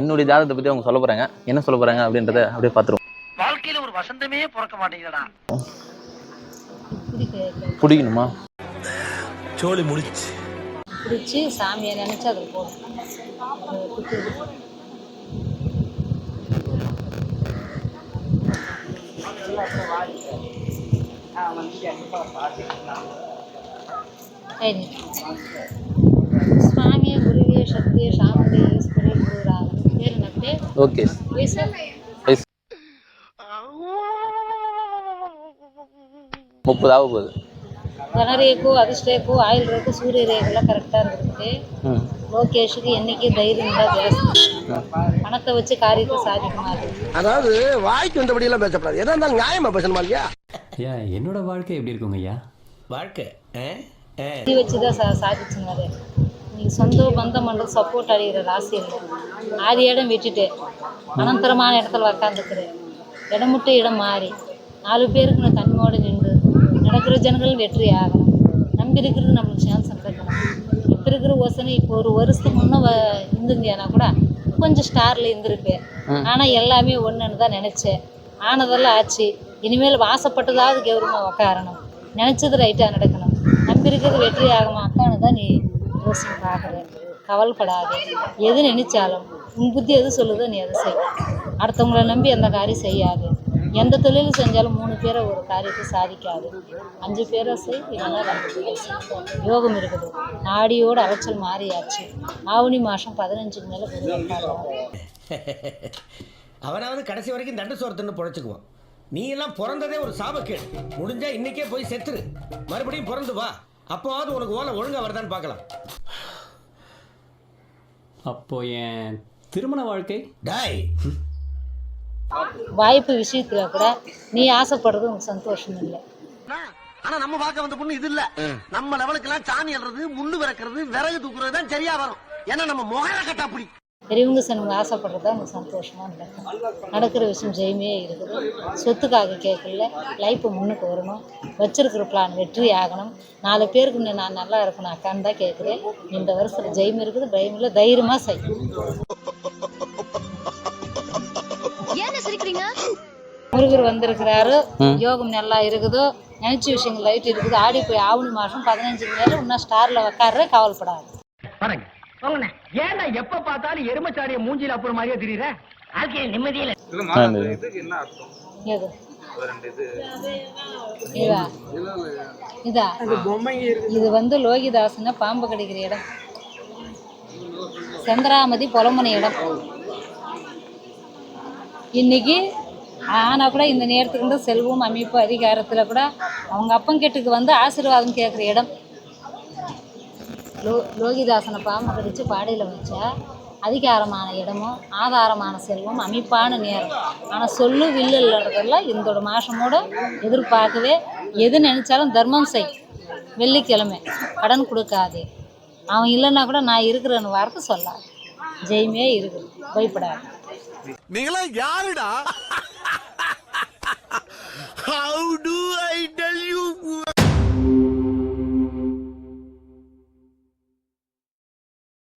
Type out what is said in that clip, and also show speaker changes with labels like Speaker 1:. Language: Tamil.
Speaker 1: என்னுடைய ஜாதகத்தை பத்தி அவங்க சொல்ல போறாங்க. என்ன சொல்ல போறாங்க அப்படின்றத அப்படியே பார்த்துருவோம்.
Speaker 2: வாழ்க்கையில ஒரு வசந்தமே பிறக்க மாட்டேங்குதடா.
Speaker 1: பிடிக்கணுமா?
Speaker 3: சோழி முடிச்சு.
Speaker 4: பிடிச்சி சாமியை நினச்சி அதில் போடும் அது குத்து ಆದಿಯ ಶಕ್ತಿಯ ಶಾಮುಂಡಿ ಈಶ್ವರಿ ಗುರುರಾಗ சூரிய ரேக்கெல்லாம் கரெக்டாக
Speaker 1: இருக்குது
Speaker 4: லோகேஷுக்கு என்னைக்கு தைரியம் தான் ஜாஸ்தி பணத்தை வச்சு காரியத்தை சாதிக்குமாறு.
Speaker 2: அதாவது வாய்க்கு வந்தபடி எல்லாம் பேசப்படாது. எதா இருந்தாலும் நியாயமா பேசணுமா இல்லையா?
Speaker 5: ஐயா என்னோட வாழ்க்கை எப்படி இருக்குங்க ஐயா?
Speaker 3: வாழ்க்கை
Speaker 4: வச்சுதான் சாதிச்சுனாரு சொந்த பந்தம் பண்ணுறது சப்போர்ட் அடைகிற ராசி இல்லை ஆதி இடம் விட்டுட்டு அனந்தரமான இடத்துல உக்காந்துக்கிறேன் இடம் விட்டு இடம் மாறி. நாலு பேருக்கு நான் தன்மையோடு நின்று நடக்கிற ஜனங்கள் வெற்றி ஆகணும். நம்பி இருக்கிறது நம்மளுக்கு சான்ஸ் கிடைக்கணும் இப்போ இருக்கிற யோசனை இப்போ ஒரு வருஷத்துக்கு முன்னே வ இருந்திருந்தியானா கூட கொஞ்சம் ஸ்டாரில் இருந்திருப்பேன். ஆனால் எல்லாமே ஒன்றுன்னு தான் நினச்சேன். ஆனதெல்லாம் ஆச்சு. இனிமேல் வாசப்பட்டதாவது கௌரவமாக உக்காரணும். நினச்சது ரைட்டாக நடக்கணும். நம்பி இருக்கிறது வெற்றி ஆகுமா? அக்கானு தான் நீ யோசனை பார்க்குற கவலைப்படாது. எது நினைச்சாலும். உன் புத்தி எது சொல்லுதோ நீ அதை செய். அடுத்தவங்கள நம்பி எந்த காரியம் செய்யாது. எந்த தொழில் செஞ்சாலும் மூணு பேரை ஒரு காரியத்தை சாதிக்காது. அஞ்சு பேரை செய் இல்லைன்னா ரெண்டு பேரை செய். யோகம் இருக்குது. நாடியோட அலைச்சல் மாறியாச்சு. ஆவணி மாதம் பதினஞ்சுக்கு மேலே
Speaker 3: அவனாவது கடைசி வரைக்கும் தண்டு சோரத்துன்னு பொழைச்சிக்குவான். நீ எல்லாம் பிறந்ததே ஒரு சாபக்கேடு. முடிஞ்சா இன்னைக்கே போய் செத்துரு. மறுபடியும் பிறந்து வா. அப்போவாவது உனக்கு ஓலை ஒழுங்கா வருதான்னு பார்க்கலாம்.
Speaker 5: அப்போ என் திருமண வாழ்க்கை?
Speaker 3: டாய்.
Speaker 4: வாய்ப்பு விஷயத்துல கூட நீ ஆசைப்படுறது உனக்கு சந்தோஷம் இல்லை.
Speaker 2: ஆனா நம்ம பார்க்க வந்த பொண்ணு இது இல்ல. நம்ம லெவலுக்கு எல்லாம் சாணி அல்றது முள்ளு விறக்கிறது விறகு தூக்குறது தான் சரியா வரும். ஏன்னா நம்ம முகர கட்டா அப்படி
Speaker 4: பெரியவங்க சின்னவங்க ஆசைப்படுறது தான் உனக்கு சந்தோஷமாக நடக்கும். நடக்கிற விஷயம் ஜெயமே இருக்குது. சொத்துக்காக கேட்கல. லைஃப்பை முன்னுக்கு வரணும். வச்சிருக்கிற பிளான் வெற்றி ஆகணும். நாலு பேருக்கு நீ நான் நல்லா இருக்கணும் அக்கான்னு தான் கேட்குறேன். இந்த வருஷத்தில் ஜெயம் இருக்குது பயம் இல்லை தைரியமாக செய்.
Speaker 6: ஏன் சிரிக்கிறீங்க?
Speaker 4: முருகர் வந்திருக்கிறாரு. யோகம் நல்லா இருக்குது? நினைச்ச விஷயங்கள் லைட் இருக்குது. ஆடி போய் ஆவணி மாதம் பதினஞ்சுக்கு மேலே இன்னும் ஸ்டாரில் உக்காடுற கவலைப்படாது.
Speaker 7: ஏன்டா எப்ப பார்த்தாலும் எருமச்சாடிய மூஞ்சில அப்புறம் மாதிரியே தெரியுற வாழ்க்கையில நிம்மதியில.
Speaker 4: இதா இது. வந்து லோகிதாசன பாம்பு கிடைக்கிற இடம். செந்தராமதி புலம்புன இடம். இன்னைக்கு ஆனா கூட இந்த நேரத்துக்கு வந்து செல்வம் அமைப்பு அதிகாரத்தில் கூட அவங்க அப்பங்கிட்டுக்கு வந்து ஆசீர்வாதம் கேட்குற இடம். லோ லோகிதாசனை பாம்பு கடித்து பாடையில் வச்சா அதிகாரமான இடமும் ஆதாரமான செல்வம் அமைப்பான நேரம். ஆனால் சொல்லு வில்லுன்றதெல்லாம் இந்தோட மாசமோட எதிர்பார்க்கவே எது நினைச்சாலும் தர்மம் செய். வெள்ளிக்கிழமை கடன் கொடுக்காதே. அவன் இல்லைன்னா கூட நான் இருக்கிறேன்னு வார்த்தை சொல்லாது. ஜெயமே இருக்குது பயப்படாது.
Speaker 2: நீங்களா யாருடா?